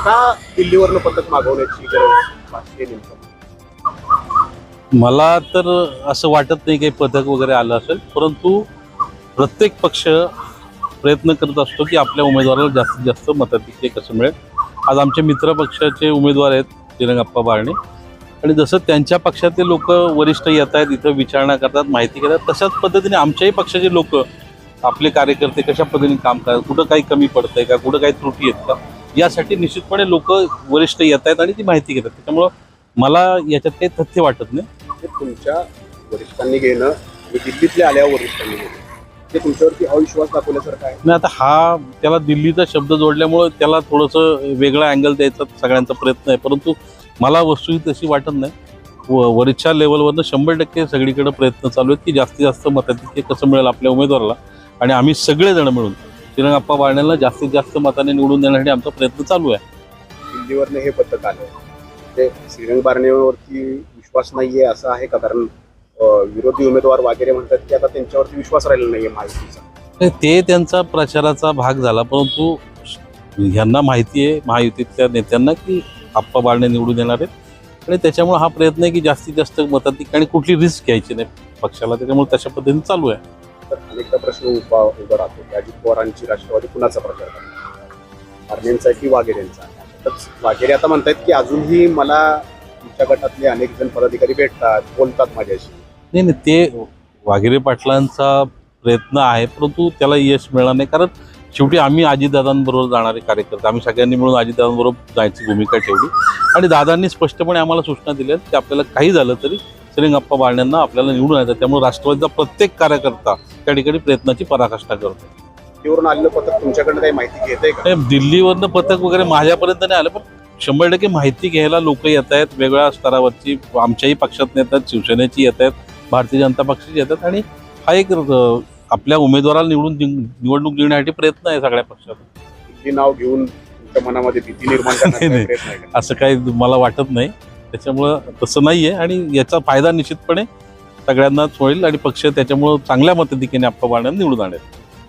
का दिल्लीवरनं पथक मागवण्याची गरज नेमकं? मला तर असं वाटत नाही काही पथक वगैरे आलं असेल परंतु प्रत्येक पक्ष प्रयत्न करत असतो की आपल्या उमेदवाराला जास्तीत जास्त मताधिक्य कसं मिळेल. आज आमचे मित्र पक्षाचे उमेदवार आहेत श्रीरंगप्पा बारणे. आणि जसं त्यांच्या पक्षातले लोक वरिष्ठ येत आहेत इथं विचारणा करतात माहिती करतात तशाच पद्धतीने आमच्याही पक्षाचे लोक आपले कार्यकर्ते कशा पद्धतीने काम करतात कुठं काही कमी पडतंय का कुठं काही त्रुटी आहेत का यासाठी निश्चितपणे लोक वरिष्ठ येत आहेत आणि ती माहिती घेतात. त्याच्यामुळं मला याच्यात काही तथ्य वाटत नाही. तुमच्या वरिष्ठांनी घेणं दिल्लीतल्या आल्यावर वरिष्ठांनी घेणं ते तुमच्यावरती अविश्वास दाखवल्यासारखं आहे? नाही आता हा त्याला दिल्लीचा शब्द जोडल्यामुळं त्याला थोडंसं वेगळा अँगल द्यायचा सगळ्यांचा प्रयत्न आहे. परंतु मला वस्तू तशी वाटत नाही. वरच्या लेवलवरनं शंभर टक्के सगळीकडे प्रयत्न चालू आहेत की जास्तीत जास्त मताधिक्य कसं मिळेल आपल्या उमेदवाराला. आणि आम्ही सगळेजण मिळून श्रीरंगप्पा बाळण्याला जास्तीत जास्त मताने निवडून देण्यासाठी आमचा प्रयत्न चालू आहे. दिल्लीवरनं हे पथक आलं. ते श्रीरंग बारणेवरती विश्वास नाहीये असं आहे का? कारण विरोधी उमेदवार वगैरे म्हणतात की आता त्यांच्यावरती विश्वास राहिला नाहीये माहितीचा. नाही, ते त्यांचा प्रचाराचा भाग झाला परंतु ह्यांना माहिती आहे महायुतीतल्या नेत्यांना की आप्पा बाळणे निवडून येणार आहेत. आणि त्याच्यामुळे हा प्रयत्न आहे की जास्तीत जास्त मताधिक आणि कुठली रिस्क घ्यायची नाही. पक्षाला त्याच्यामुळे तशा पद्धतीने चालू आहे. तर अनेकदा प्रश्न उभा उभा राहतो. की अजित पवारांची राष्ट्रवादी कुणाचा प्रचार करणार? की वाघेरेंचा तर वाघेरे आता म्हणतात की अजूनही मला तुमच्या गटातले अनेक जण पदाधिकारी भेटतात बोलतात माझ्याशी. नाही नाही ते वाघेरे पाटलांचा प्रयत्न आहे परंतु त्याला यश मिळणार नाही. कारण शेवटी आम्ही अजितदादांबरोबर जाणारे कार्यकर्ते आम्ही सगळ्यांनी मिळून अजितदादांबरोबर जायची भूमिका ठेवली. आणि दादांनी स्पष्टपणे आम्हाला सूचना दिल्या की आपल्याला काही झालं तरी श्रीरंगप्पा बाळण्यांना आपल्याला निवडून यायचं त्यामुळे राष्ट्रवादीचा प्रत्येक कार्यकर्ता त्या ठिकाणी प्रयत्नाची पराकाष्ठा करतो दिल्लीवरून आलेलं पथक तुमच्याकडनं काही माहिती घेत का नाही, दिल्लीवरनं पथक वगैरे माझ्यापर्यंत नाही आलं पण शंभर टक्के माहिती घ्यायला लोक येत आहेत वेगळ्या स्तरावरची आमच्याही पक्षात येतात शिवसेनेची येत आहेत भारतीय जनता पक्षाची येतात आणि हा एक अ, आपल्या उमेदवाराला निवडून जिंक- निवडणूक जिंकण्यासाठी प्रयत्न आहे सगळ्या पक्षात नाव घेऊन तुमच्या मनामध्ये भीती निर्माण करण्याचा नाही. प्रयत्न आहे का? असं काही मला वाटत नाही त्याच्यामुळं तसं नाही आहे आणि याचा फायदा निश्चितपणे सगळ्यांनाच होईल आणि पक्ष त्याच्यामुळं चांगल्या मताधिक्याने आप्पा निवडून आणेल.